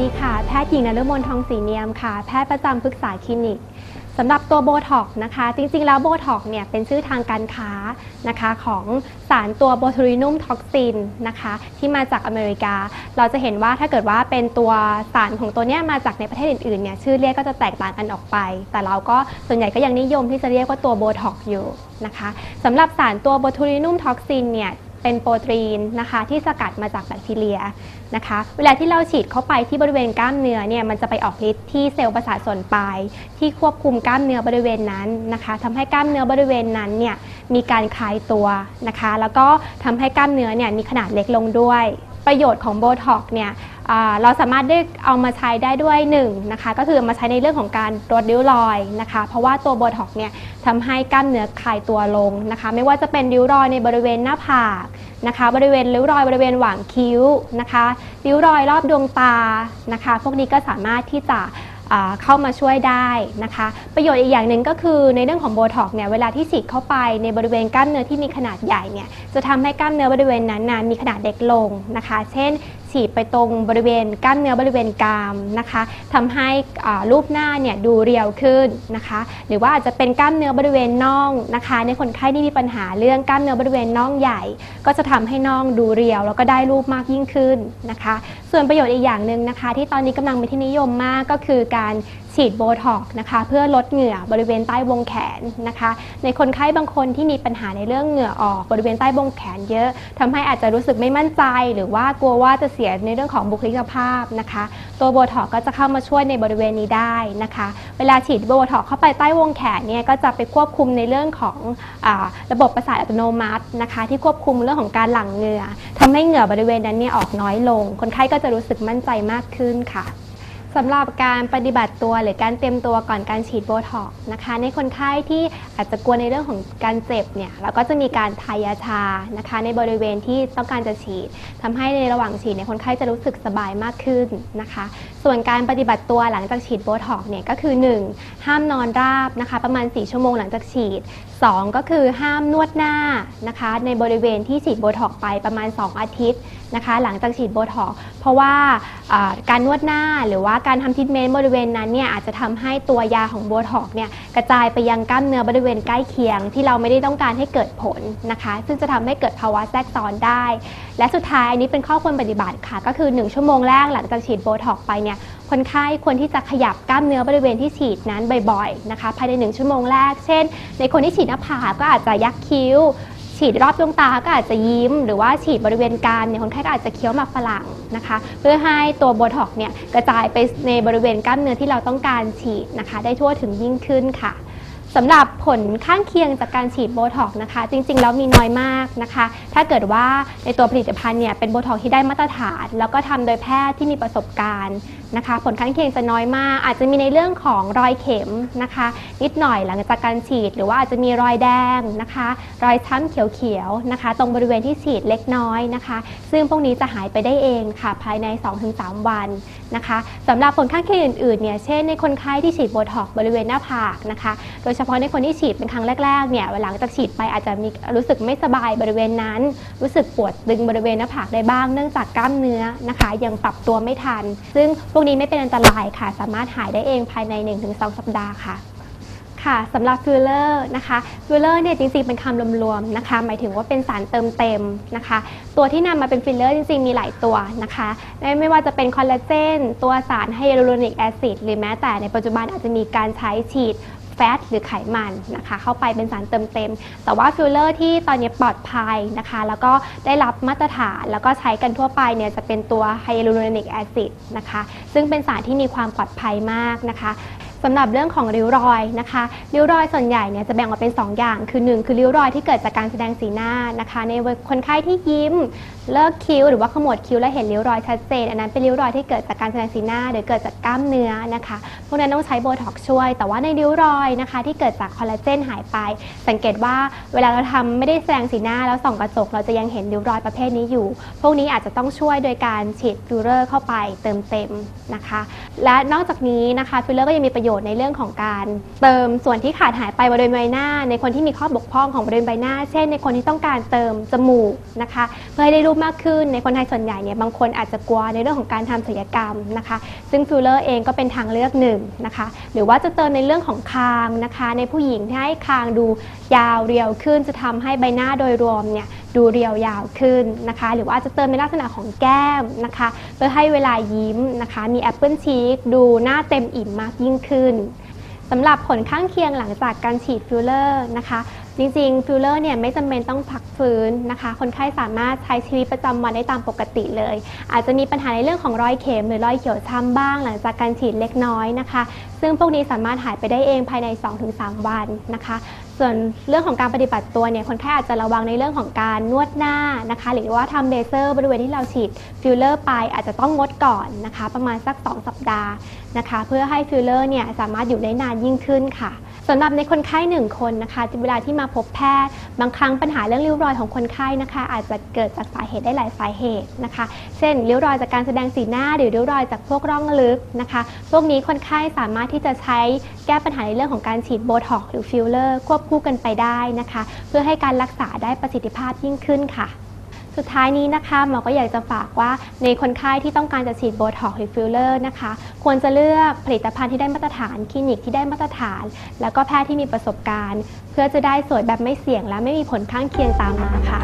ดีค่ะ แพทย์หญิงนฤมลทองศรีเนียมค่ะ แพทย์ประจำปรึกษาคลินิกสำหรับตัวโบท็อกนะคะ จริงๆ แล้วโบท็อกเนี่ยเป็นชื่อทางการค้านะคะของสารตัวโบทูลินุมท็อกซินนะคะที่มาจากอเมริกา เราจะเห็นว่าถ้าเกิดว่าเป็นตัวสารของตัวเนี้ยมาจากในประเทศอื่นๆเนี่ยชื่อเรียกก็จะแตกต่างกันออกไป แต่เราก็ส่วนใหญ่ก็ยังนิยมที่จะเรียกว่าตัวโบท็อกอยู่นะคะสำหรับสารตัวโบทูลินุมท็อกซินเนี่ย เป็นโปรตีนนะคะที่สกัดมาจากแบคทีเรียนะคะเวลาที่เราฉีดเข้าไปที่บริเวณกล้ามเนื้อเนี่ยมันจะไปออกฤทธิ์ที่เซลล์ประสาทส่วนปลาย ที่ควบคุมกล้ามเนื้อบริเวณนั้นนะคะทำให้กล้ามเนื้อบริเวณนั้นเนี่ยมีการคลายตัวนะคะ แล้วก็ทำให้กล้ามเนื้อเนี่ยมีขนาดเล็กลงด้วย ประโยชน์ของโบท็อกเนี่ย เราสามารถได้เอามาใช้ได้ด้วยหนึ่งนะคะก็คือมาใช้ในเรื่องของการลดริ้วรอยนะคะ เพราะว่าตัวโบท็อกเนี่ยทำให้กล้ามเนื้อคลายตัวลงนะคะ ไม่ว่าจะเป็นริ้วรอยในบริเวณหน้าผากนะคะ บริเวณริ้วรอยบริเวณหว่างคิ้วนะคะริ้วรอยรอบดวงตานะคะ พวกนี้ก็สามารถที่จะเข้ามาช่วยได้นะคะ ประโยชน์อีกอย่างหนึ่งก็คือในเรื่องของโบท็อกเนี่ยเวลาที่ฉีดเข้าไปในบริเวณกล้ามเนื้อที่มีขนาดใหญ่เนี่ยจะทำให้กล้ามเนื้อบริเวณนั้นนะมีขนาดเล็กลงนะคะ เช่น ฉีดไปตรงบริเวณกล้ามเนื้อบริเวณกรามนะคะทำให้รูปหน้าเนี่ยดูเรียวขึ้นนะคะ หรือว่าอาจจะเป็นกล้ามเนื้อบริเวณน่องนะคะ ในคนไข้ที่มีปัญหาเรื่องกล้ามเนื้อบริเวณน่องใหญ่ ก็จะทำให้น่องดูเรียว แล้วก็ได้รูปมากยิ่งขึ้นนะคะ ส่วนประโยชน์อีกอย่างหนึ่งนะคะ ที่ตอนนี้กำลังเป็นที่นิยมมากก็คือการ ฉีดโบท็อกนะคะ เพื่อลดเหงื่อบริเวณใต้วงแขนนะคะ ในคนไข้บางคนที่มีปัญหาในเรื่องเหงื่อออกบริเวณใต้วงแขนเยอะทำให้อาจจะรู้สึกไม่มั่นใจ หรือว่ากลัวว่าจะเสียในเรื่องของบุคลิกภาพนะคะ ตัวโบท็อกก็จะเข้ามาช่วยในบริเวณนี้ได้นะคะ เวลาฉีดโบท็อกเข้าไปใต้วงแขนเนี่ยก็จะไปควบคุมในเรื่องของอระบบประสาทอัตโนมัตินะคะ ที่ควบคุมเรื่องของการหลั่งเหงื่อทำให้เหงื่อบริเวณนั้นเนี่ยออกน้อยลง คนไข้ก็จะรู้สึกมั่นใจมากขึ้นค่ะ สำหรับการปฏิบัติตัวหรือการเตรียมตัวก่อนการฉีดโบท็อกนะคะ ในคนไข้ที่อาจจะกลัวในเรื่องของการเจ็บเนี่ยเราก็จะมีการทายาชานะคะ ในบริเวณที่ต้องการจะฉีดทำให้ในระหว่างฉีดเนี่ยคนไข้จะรู้สึกสบายมากขึ้นนะคะ ส่วนการปฏิบัติตัวหลังจากฉีดโบท็อกเนี่ยก็คือ 1. ห้ามนอนราบนะคะ ประมาณ 4 ชั่วโมงหลังจากฉีด 2 ก็คือห้ามนวดหน้านะคะ ในบริเวณที่ฉีดโบท็อกไปประมาณ 2 อาทิตย์นะคะ หลังจากฉีดโบท็อกเพราะว่าการนวดหน้าหรือว่าการทำทิทเมนต์บริเวณนั้นเนี่ยอาจจะทำให้ตัวยาของโบท็อกเนี่ยกระจายไปยังกล้ามเนื้อบริเวณใกล้เคียง ที่เราไม่ได้ต้องการให้เกิดผลนะคะ ซึ่งจะทำให้เกิดภาวะแทรกซ้อนได้ และสุดท้ายอันนี้เป็นข้อควรปฏิบัติค่ะ ก็คือ 1 ชั่วโมงแรกหลังจากฉีดโบท็อกไปเนี่ยคนไข้ควรที่จะขยับกล้ามเนื้อบริเวณที่ฉีดนั้นบ่อยๆนะคะภายใน 1 ชั่วโมงแรก เช่น ในคนที่ฉีดหน้าผากก็อาจจะยักคิ้ว ฉีดรอบดวงตาก็อาจจะยิ้ม หรือว่าฉีดบริเวณกรามเนี่ยคนไข้ก็อาจจะเคี้ยวหมากฝรั่งนะคะ เพื่อให้ตัวโบท็อกซ์เนี่ยกระจายไปในบริเวณกล้ามเนื้อที่เราต้องการฉีดนะคะ ได้ทั่วถึงยิ่งขึ้นค่ะสำหรับผลข้างเคียงจากการฉีดโบท็อกซ์นะคะ จริงๆ แล้วมีน้อยมากนะคะาเกิดว่าในตัวผลิตภัณฑ์เนี่ยเป็นโบท็อกที่ได้มาตรฐาน แล้วก็ทำโดยแพทย์ที่มีประสบการณ์นะคะ ผลข้างเคียงจะน้อยมาก อาจจะมีในเรื่องของรอยเข็มนะคะ นิดหน่อยหลังจากการฉีด หรือว่าอาจจะมีรอยแดงนะคะ รอยช้ำเขียวๆนะคะ ตรงบริเวณที่ฉีดเล็กน้อยนะคะ ซึ่งพวกนี้จะหายไปได้เองค่ะภายใน 2-3 วันนะคะสำหรับผลข้างเคียงอื่นๆเนี่ยเช่นในคนไข้ที่ฉีดโบท็อกบริเวณหน้าผากนะคะ โดยเฉพาะในคนที่ฉีดเป็นครั้งแรกๆเนี่ยหลังจากฉีดไปอาจจะมีรู้สึกไม่สบายบริเวณนั้นรู้สึกปวดตึงบริเวณหน้าผากได้บ้าง เนื่องจากกล้ามเนื้อนะคะ ยังปรับตัวไม่ทัน ซึ่งพวกนี้ไม่เป็นอันตรายค่ะ สามารถหายได้เองภายใน 1-2 สัปดาห์ค่ะค่ะสำหรับฟิลเลอร์นะคะฟิลเลอร์เนี่ยจริงๆเป็นคำรวมๆนะคะ หมายถึงว่าเป็นสารเติมเต็มนะคะ ตัวที่นำมาเป็นฟิลเลอร์จริงๆ มีหลายตัวนะคะไม่ว่าจะเป็นคอลลาเจนตัวสารไฮยาลูโรนิกแอซิดหรือแม้แต่ในปัจจุบันอาจจะมีการใช้ฉีด ฟตหรือไขมันนะคะเข้าไปเป็นสารเติมเต็ม แต่ว่าฟิลเลอร์ที่ตอนนี้ปลอดภัยนะคะ แล้วก็ได้รับมาตรฐานแล้วก็ใช้กันทั่วไปเนี่ยจะเป็นตัวไฮยาลูโรนิกแอซิดนะคะซึ่งเป็นสารที่มีความปลอดภัยมากนะคะ สำหรับเรื่องของริ้วรอยนะคะริ้วรอยส่วนใหญ่เนี่ยจะแบ่งออกเป็น 2 อย่าง คือ 1 คือริ้วรอยที่เกิดจากการแสดงสีหน้านะคะ ในคนไข้ที่ยิ้ม เลิกคิ้วหรือว่าขมวดคิ้วแล้วเห็นริ้วรอยชัดเจนอันนั้นเป็นริ้วรอยที่เกิดจากการแสดงสีหน้า หรือเกิดจากกล้ามเนื้อนะคะพวกนั้นต้องใช้โบท็อกช่วย แต่ว่าในริ้วรอยนะคะ ที่เกิดจากคอลลาเจนหายไป สังเกตว่าเวลาเราทำไม่ได้แสดงสีหน้าแล้วส่องกระจก เราจะยังเห็นริ้วรอยประเภทนี้อยู่ พวกนี้อาจจะต้องช่วยโดยการฉีดฟิลเลอร์เข้าไปเติมเต็มนะคะ และนอกจากนี้นะคะฟิลเลอร์ก็ยังมีประโยชน์ในเรื่องของการเติมส่วนที่ขาดหายไปบริเวณใบหน้า ในคนที่มีข้อบกพร่องของบริเวณใบหน้า เช่น ในคนที่ต้องการเติมจมูกนะคะ เพื่อให้ได้รูปมากขึ้นในคนไทยส่วนใหญ่เนี่ยบางคนอาจจะกลัวในเรื่องของการทำศัลยกรรมนะคะ ซึ่งฟิลเลอร์เองก็เป็นทางเลือกหนึ่งนะคะ หรือว่าจะเติมในเรื่องของคางนะคะ ในผู้หญิงที่ให้คางดูยาวเรียวขึ้นจะทำให้ใบหน้าโดยรวมเนี่ย ดูเรียวยาวขึ้นนะคะ หรือว่าจจะเติมในลักษณะของแก้มนะคะ เพื่อให้เวลายิ้มนะคะ มีแอปเปิลชีกดูหน้าเต็มอิ่มมากยิ่งขึ้นสำหรับผลข้างเคียงหลังจากการฉีดฟิลเลอร์นะคะ จริงๆฟิลเลอร์เนี่ยไม่จำเป็นต้องพักฟื้นนะคะ คนไข้สามารถใช้ชีวิตประจำวันได้ตามปกติเลย อาจจะมีปัญหาในเรื่องของรอยเข็มหรือรอยเขียวช้ำบ้าง หลังจากการฉีดเล็กน้อยนะคะ ซึ่งพวกนี้สามารถหายไปได้เองภายใน 2-3 วันนะคะ ส่วนเรื่องของการปฏิบัติตัวเนี่ยคนไข้อาจจะระวังในเรื่องของการนวดหน้านะคะ หรือว่าทำเลเซอร์บริเวณที่เราฉีดฟิลเลอร์ไปอาจจะต้องงดก่อนนะคะ ประมาณสัก 2 สัปดาห์นะคะ เพื่อให้ฟิลเลอร์เนี่ยสามารถอยู่ได้นานยิ่งขึ้นค่ะ สำหรับในคนไข้หนึ่งคนนะคะเวลาที่มาพบแพทย์ บางครั้งปัญหาเรื่องริ้วรอยของคนไข้นะคะ อาจจะเกิดจากสาเหตุได้หลายสาเหตุนะคะ เช่นริ้วรอยจากการแสดงสีหน้า หรือริ้วรอยจากพวกร่องลึกนะคะ พวกนี้คนไข้สามารถที่จะใช้แก้ปัญหาในเรื่องของการฉีดโบท็อกซ์หรือฟิลเลอร์ควบคู่กันไปได้นะคะ เพื่อให้การรักษาได้ประสิทธิภาพยิ่งขึ้นค่ะ สุดท้ายนี้นะคะหมอก็อยากจะฝากว่าในคนไข้ที่ต้องการจะฉีดโบท็อกซ์หรือฟิลเลอร์นะคะ ควรจะเลือกผลิตภัณฑ์ที่ได้มาตรฐานคลินิกที่ได้มาตรฐาน แล้วก็แพทย์ที่มีประสบการณ์ เพื่อจะได้สวยแบบไม่เสี่ยงและไม่มีผลข้างเคียงตามมาค่ะ